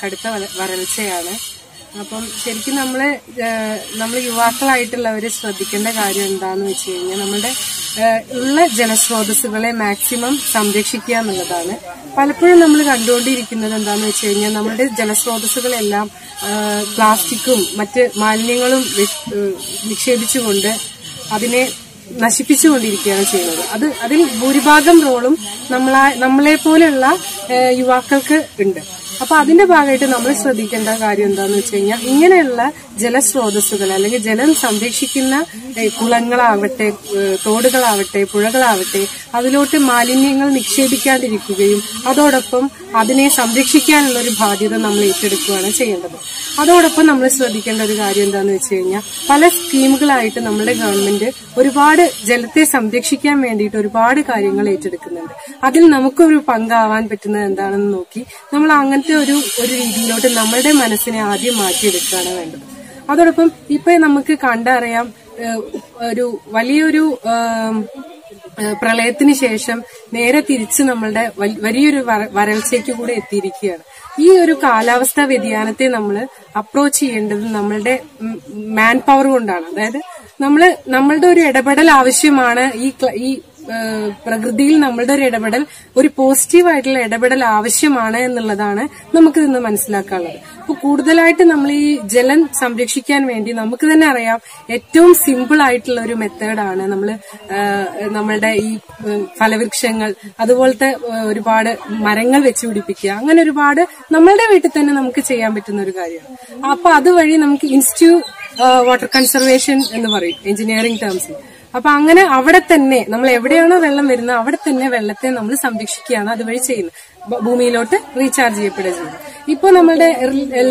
കടുത്ത വരൾച്ചയാണ്. അപ്പം ശരിക്കും നമ്മൾ നമ്മൾ യുവാക്കളായിട്ടുള്ളവർ ശ്രദ്ധിക്കേണ്ട കാര്യം എന്താന്ന് വെച്ച് കഴിഞ്ഞാൽ നമ്മുടെ ഉള്ള ജലസ്രോതസ്സുകളെ മാക്സിമം സംരക്ഷിക്കുക എന്നുള്ളതാണ്. പലപ്പോഴും നമ്മൾ കണ്ടുകൊണ്ടിരിക്കുന്നത് എന്താണെന്ന് വെച്ച് കഴിഞ്ഞാൽ നമ്മുടെ ജലസ്രോതസ്സുകളെല്ലാം പ്ലാസ്റ്റിക്കും മറ്റ് മാലിന്യങ്ങളും നിക്ഷേപിച്ചുകൊണ്ട് അതിനെ നശിപ്പിച്ചുകൊണ്ടിരിക്കുകയാണ് ചെയ്യുന്നത്. അത് അതിൽ ഭൂരിഭാഗം റോളും നമ്മളെ പോലെയുള്ള യുവാക്കൾക്ക് ഉണ്ട്. അപ്പൊ അതിന്റെ ഭാഗമായിട്ട് നമ്മൾ ശ്രദ്ധിക്കേണ്ട കാര്യം എന്താന്ന് വെച്ച് കഴിഞ്ഞാൽ ഇങ്ങനെയുള്ള ജലസ്രോതസ്സുകൾ അല്ലെങ്കിൽ ജലം സംരക്ഷിക്കുന്ന കുളങ്ങളാവട്ടെ തോടുകളാവട്ടെ പുഴകളാവട്ടെ അതിലോട്ട് മാലിന്യങ്ങൾ നിക്ഷേപിക്കാതിരിക്കുകയും അതോടൊപ്പം അതിനെ സംരക്ഷിക്കാനുള്ള ഒരു ബാധ്യത നമ്മൾ ഏറ്റെടുക്കുകയാണ് ചെയ്യേണ്ടത്. അതോടൊപ്പം നമ്മൾ ശ്രദ്ധിക്കേണ്ട ഒരു കാര്യം എന്താന്ന് വെച്ച് കഴിഞ്ഞാൽ പല സ്കീമുകളായിട്ട് നമ്മുടെ ഗവൺമെന്റ് ഒരുപാട് ജലത്തെ സംരക്ഷിക്കാൻ വേണ്ടിയിട്ട് ഒരുപാട് കാര്യങ്ങൾ ഏറ്റെടുക്കുന്നുണ്ട്. അതിൽ നമുക്കൊരു പങ്കാവാൻ പറ്റുന്നത് എന്താണെന്ന് നോക്കി നമ്മൾ അങ്ങനത്തെ ഒരു ഒരു രീതിയിലോട്ട് നമ്മളുടെ മനസ്സിനെ ആദ്യം മാറ്റി മാറ്റിയെടുക്കുകയാണ് വേണ്ടത്. അതോടൊപ്പം ഇപ്പൊ നമുക്ക് കണ്ടറിയാം ഒരു വലിയൊരു പ്രളയത്തിന് ശേഷം നേരെ തിരിച്ച് നമ്മളുടെ വലിയൊരു വര- വരൾച്ചയ്ക്ക് കൂടെ എത്തിയിരിക്കുകയാണ്. ഈ ഒരു കാലാവസ്ഥാ വ്യതിയാനത്തെ നമ്മൾ അപ്രോച്ച് ചെയ്യേണ്ടത് നമ്മളുടെ മാൻ പവർ കൊണ്ടാണ്. അതായത് നമ്മൾ നമ്മളുടെ ഒരു ഇടപെടൽ ആവശ്യമാണ് ഈ ഈ പ്രകൃതിയിൽ നമ്മളുടെ ഒരു ഇടപെടൽ ഒരു പോസിറ്റീവ് ആയിട്ടുള്ള ഇടപെടൽ ആവശ്യമാണ് എന്നുള്ളതാണ് നമുക്ക് ഇന്ന് മനസ്സിലാക്കാനുള്ളത്. അപ്പൊ കൂടുതലായിട്ട് നമ്മൾ ഈ ജലം സംരക്ഷിക്കാൻ വേണ്ടി നമുക്ക് തന്നെ അറിയാം ഏറ്റവും സിമ്പിൾ ആയിട്ടുള്ള ഒരു മെത്തേഡാണ് നമ്മൾ നമ്മളുടെ ഈ ഫലവൃക്ഷങ്ങൾ അതുപോലത്തെ ഒരുപാട് മരങ്ങൾ വെച്ച് പിടിപ്പിക്കുക. അങ്ങനെ ഒരുപാട് നമ്മളുടെ വീട്ടിൽ തന്നെ നമുക്ക് ചെയ്യാൻ പറ്റുന്ന ഒരു കാര്യമാണ്. അപ്പൊ അതുവഴി നമുക്ക് ഇൻസ്റ്റിറ്റ്യൂട്ട് വാട്ടർ കൺസർവേഷൻ എന്ന് പറയും എഞ്ചിനീയറിംഗ് ടേംസിൽ അപ്പൊ അങ്ങനെ അവിടെ തന്നെ നമ്മൾ എവിടെയാണോ വെള്ളം വരുന്നത് അവിടെ തന്നെ വെള്ളത്തെ നമ്മൾ സംരക്ഷിക്കുകയാണ് അതുവഴി ചെയ്യുന്നത്. ഭൂമിയിലോട്ട് റീചാർജ് ചെയ്യപ്പെടുക ചെയ്യുന്നത് ഇപ്പൊ നമ്മളുടെ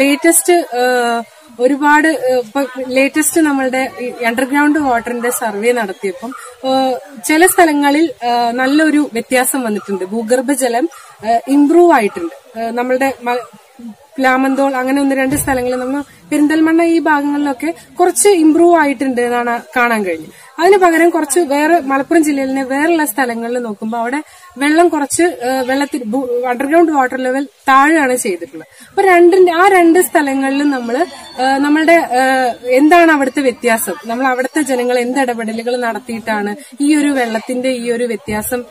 ലേറ്റസ്റ്റ് ഒരുപാട് ലേറ്റസ്റ്റ് നമ്മളുടെ അണ്ടർഗ്രൗണ്ട് വാട്ടറിന്റെ സർവേ നടത്തിയപ്പം ചില സ്ഥലങ്ങളിൽ നല്ലൊരു വ്യത്യാസം വന്നിട്ടുണ്ട്. ഭൂഗർഭജലം ഇംപ്രൂവ് ആയിട്ടുണ്ട്. നമ്മളുടെ പ്ലാമന്തോൾ അങ്ങനെ ഒന്ന് രണ്ട് സ്ഥലങ്ങളിൽ നമ്മൾ പെരിന്തൽമണ്ണ ഈ ഭാഗങ്ങളിലൊക്കെ കുറച്ച് ഇംപ്രൂവ് ആയിട്ടുണ്ട് എന്നാണ് കാണാൻ കഴിഞ്ഞത്. അതിന് പകരം കുറച്ച് വേറെ മലപ്പുറം ജില്ലയിൽ തന്നെ വേറെയുള്ള സ്ഥലങ്ങളിൽ നോക്കുമ്പോൾ അവിടെ വെള്ളം കുറച്ച് വെള്ളത്തിൽ അണ്ടർഗ്രൗണ്ട് വാട്ടർ ലെവൽ താഴെയാണ് ചെയ്തിട്ടുള്ളത്. അപ്പൊ രണ്ടിന്റെ ആ രണ്ട് സ്ഥലങ്ങളിലും നമ്മൾ നമ്മളുടെ എന്താണ് അവിടുത്തെ വ്യത്യാസം? നമ്മൾ അവിടുത്തെ ജനങ്ങൾ എന്ത് ഇടപെടലുകൾ നടത്തിയിട്ടാണ് ഈ ഒരു വെള്ളത്തിന്റെ ഈ ഒരു വ്യത്യാസം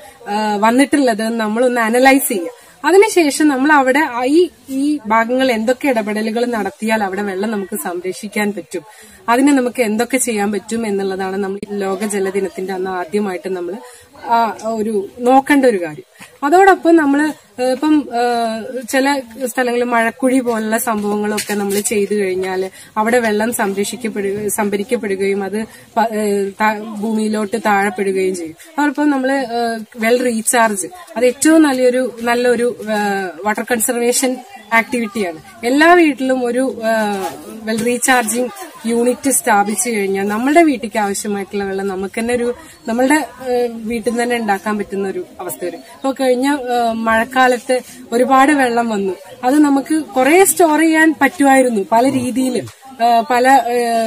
വന്നിട്ടുള്ളത് നമ്മളൊന്ന് അനലൈസ് ചെയ്യുക അതിനുശേഷം നമ്മൾ അവിടെ ഈ ഈ ഭാഗങ്ങൾ എന്തൊക്കെ ഇടപെടലുകൾ നടത്തിയാൽ അവിടെ വെള്ളം നമുക്ക് സംരക്ഷിക്കാൻ പറ്റും? അതിന് നമുക്ക് എന്തൊക്കെ ചെയ്യാൻ പറ്റും എന്നുള്ളതാണ് നമ്മൾ ലോക ജലദിനത്തിന്റെ അന്ന് ആദ്യമായിട്ട് നമ്മൾ ഒരു നോക്കേണ്ട ഒരു കാര്യം. അതോടൊപ്പം നമ്മൾ ഇപ്പം ചില സ്ഥലങ്ങളിൽ മഴക്കുഴി പോലുള്ള സംഭവങ്ങളൊക്കെ നമ്മൾ ചെയ്തു കഴിഞ്ഞാൽ അവിടെ വെള്ളം സംരക്ഷിക്കപ്പെടുക സംഭരിക്കപ്പെടുകയും അത് ഭൂമിയിലോട്ട് താഴെപ്പെടുകയും ചെയ്യും. അതോടൊപ്പം നമ്മൾ വെൽ റീചാർജ്. അത് ഏറ്റവും നല്ലൊരു നല്ലൊരു വാട്ടർ കൺസർവേഷൻ ആക്ടിവിറ്റിയാണ്. എല്ലാ വീട്ടിലും ഒരു വെൽ റീചാർജിങ് യൂണിറ്റ് സ്ഥാപിച്ചു കഴിഞ്ഞാൽ നമ്മളുടെ വീട്ടിലേക്ക് ആവശ്യമായിട്ടുള്ള വെള്ളം നമുക്ക് തന്നെ ഒരു നമ്മളുടെ വീട്ടിൽ തന്നെ ഉണ്ടാക്കാൻ പറ്റുന്ന ഒരു അവസ്ഥ വരും. ഇപ്പോൾ കഴിഞ്ഞ മഴക്കാലത്ത് ഒരുപാട് വെള്ളം വന്നു. അത് നമുക്ക് കുറെ സ്റ്റോർ ചെയ്യാൻ പറ്റുമായിരുന്നു പല രീതിയിലും. പല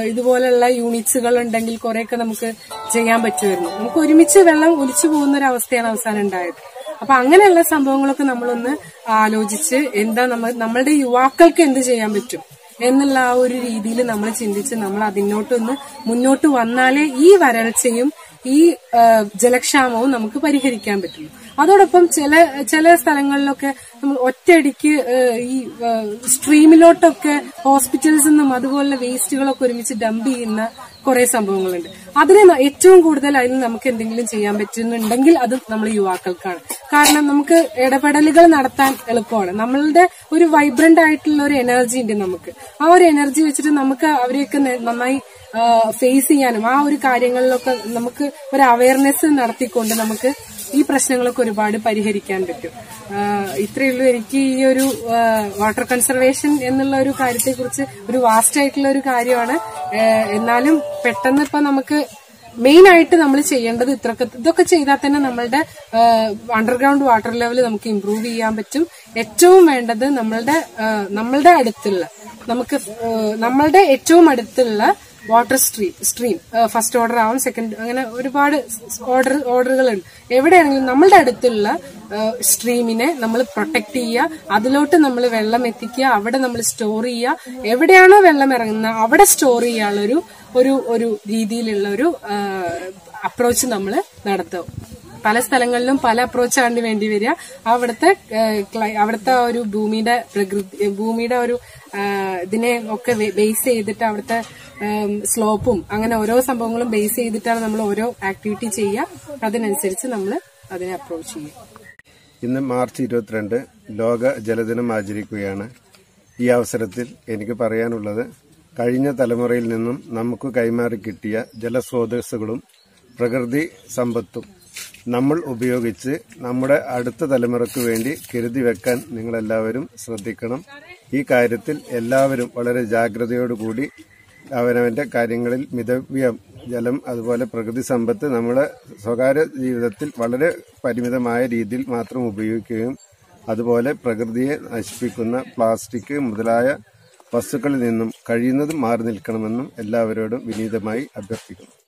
ഇതുപോലെയുള്ള യൂണിറ്റ്സുകൾ ഉണ്ടെങ്കിൽ കുറെയൊക്കെ നമുക്ക് ചെയ്യാൻ പറ്റുമായിരുന്നു. നമുക്ക് ഒരുമിച്ച് വെള്ളം ഒലിച്ചു പോകുന്ന ഒരു അവസ്ഥയാണ് അവസാനം ഉണ്ടായത്. അപ്പൊ അങ്ങനെയുള്ള സംഭവങ്ങളൊക്കെ നമ്മളൊന്ന് ആലോചിച്ച് എന്താ നമ്മൾ നമ്മളുടെ യുവാക്കൾക്ക് എന്ത് ചെയ്യാൻ പറ്റും? എന്നുള്ള ആ ഒരു രീതിയിൽ നമ്മൾ ചിന്തിച്ച് നമ്മൾ അതിനോട്ടൊന്ന് മുന്നോട്ട് വന്നാലേ ഈ വരൾച്ചയും ഈ ജലക്ഷാമവും നമുക്ക് പരിഹരിക്കാൻ പറ്റുള്ളൂ. അതോടൊപ്പം ചില ചില സ്ഥലങ്ങളിലൊക്കെ നമ്മൾ ഒറ്റയടിക്ക് ഈ സ്ട്രീമിലോട്ടൊക്കെ ഹോസ്പിറ്റൽസിൽ നിന്നും അതുപോലുള്ള വേസ്റ്റുകളൊക്കെ ഒരുമിച്ച് ഡംപ് ചെയ്യുന്ന കുറെ സംഭവങ്ങളുണ്ട്. അതിന് ഏറ്റവും കൂടുതൽ അതിൽ നമുക്ക് എന്തെങ്കിലും ചെയ്യാൻ പറ്റുന്നുണ്ടെങ്കിൽ അത് നമ്മൾ യുവാക്കൾക്കാണ്. കാരണം നമുക്ക് ഇടപെടലുകൾ നടത്താൻ എളുപ്പമാണ്. നമ്മളുടെ ഒരു വൈബ്രന്റ് ആയിട്ടുള്ള ഒരു എനർജി ഉണ്ട് നമുക്ക്. ആ ഒരു എനർജി വെച്ചിട്ട് നമുക്ക് അവരെയൊക്കെ നന്നായി ഫേസ് ചെയ്യാനും ആ ഒരു കാര്യങ്ങളിലൊക്കെ നമുക്ക് ഒരു അവയർനെസ് നടത്തിക്കൊണ്ട് നമുക്ക് ഈ പ്രശ്നങ്ങളൊക്കെ ഒരുപാട് പരിഹരിക്കാൻ പറ്റും. ഇത്രയേ ഉള്ളൂ. എനിക്ക് ഈ ഒരു വാട്ടർ കൺസർവേഷൻ എന്നുള്ള ഒരു കാര്യത്തെക്കുറിച്ച് ഒരു വാസ്റ്റ് ആയിട്ടുള്ള ഒരു കാര്യമാണ്. എന്നാലും പെട്ടെന്ന് ഇപ്പൊ നമുക്ക് മെയിൻ ആയിട്ട് നമ്മൾ ചെയ്യേണ്ടത് ഇത്രയൊക്കെ ഇതൊക്കെ ചെയ്താൽ തന്നെ നമ്മളുടെ അണ്ടർഗ്രൗണ്ട് വാട്ടർ ലെവൽ നമുക്ക് ഇംപ്രൂവ് ചെയ്യാൻ പറ്റും. ഏറ്റവും വേണ്ടത് നമ്മളുടെ നമ്മളുടെ അടുത്തുള്ള നമുക്ക് നമ്മളുടെ ഏറ്റവും അടുത്തുള്ള water stream stream first order ആവും സെക്കൻഡ് അങ്ങനെ ഒരുപാട് ഓർഡർ ഓർഡറുകളുണ്ട് എവിടെയാണെങ്കിലും നമ്മളുടെ അടുത്തുള്ള സ്ട്രീമിനെ നമ്മൾ പ്രൊട്ടക്ട് ചെയ്യുക. അതിലോട്ട് നമ്മൾ വെള്ളം എത്തിക്കുക. അവിടെ നമ്മൾ സ്റ്റോർ ചെയ്യുക. എവിടെയാണോ വെള്ളം ഇറങ്ങുന്നത് അവിടെ സ്റ്റോർ ചെയ്യാനുള്ള ഒരു ഒരു രീതിയിലുള്ള ഒരു അപ്രോച്ച് നമ്മൾ നടത്തും. പല സ്ഥലങ്ങളിലും പല അപ്രോച്ചാണ് വേണ്ടി വരിക. അവിടുത്തെ അവിടുത്തെ ഒരു ഭൂമിയുടെ പ്രകൃതി ഭൂമിയുടെ ഒരു ഇതിനെ ഒക്കെ ബേസ് ചെയ്തിട്ട് അവിടുത്തെ സ്ലോപ്പും അങ്ങനെ ഓരോ സംഭവങ്ങളും ബേസ് ചെയ്തിട്ടാണ് നമ്മൾ ഓരോ ആക്ടിവിറ്റി ചെയ്യുക. അതിനനുസരിച്ച് നമ്മൾ അതിനെ അപ്രോച്ച് ചെയ്യും ഇന്ന് മാർച്ച് ഇരുപത്തിരണ്ട് ലോക ജലദിനം ആചരിക്കുകയാണ്. ഈ അവസരത്തിൽ എനിക്ക് പറയാനുള്ളത് കഴിഞ്ഞ തലമുറയിൽ നിന്നും നമുക്ക് കൈമാറി കിട്ടിയ ജലസ്രോതസ്സുകളും പ്രകൃതി സമ്പത്തും നമ്മൾ ഉപയോഗിച്ച് നമ്മുടെ അടുത്ത തലമുറയ്ക്ക് വേണ്ടി കരുതി വെക്കാൻ നിങ്ങളെല്ലാവരും ശ്രദ്ധിക്കണം. ഈ കാര്യത്തിൽ എല്ലാവരും വളരെ ജാഗ്രതയോടുകൂടി അവനവന്റെ കാര്യങ്ങളിൽ മിതവ്യം ജലം അതുപോലെ പ്രകൃതി സമ്പത്ത് നമ്മുടെ സ്വകാര്യ ജീവിതത്തിൽ വളരെ പരിമിതമായ രീതിയിൽ മാത്രം ഉപയോഗിക്കുകയും അതുപോലെ പ്രകൃതിയെ നശിപ്പിക്കുന്ന പ്ലാസ്റ്റിക് മുതലായ വസ്തുക്കളിൽ നിന്നും കഴിയുന്നതും മാറി നിൽക്കണമെന്നും എല്ലാവരോടും വിനീതമായി അഭ്യർത്ഥിക്കുന്നു.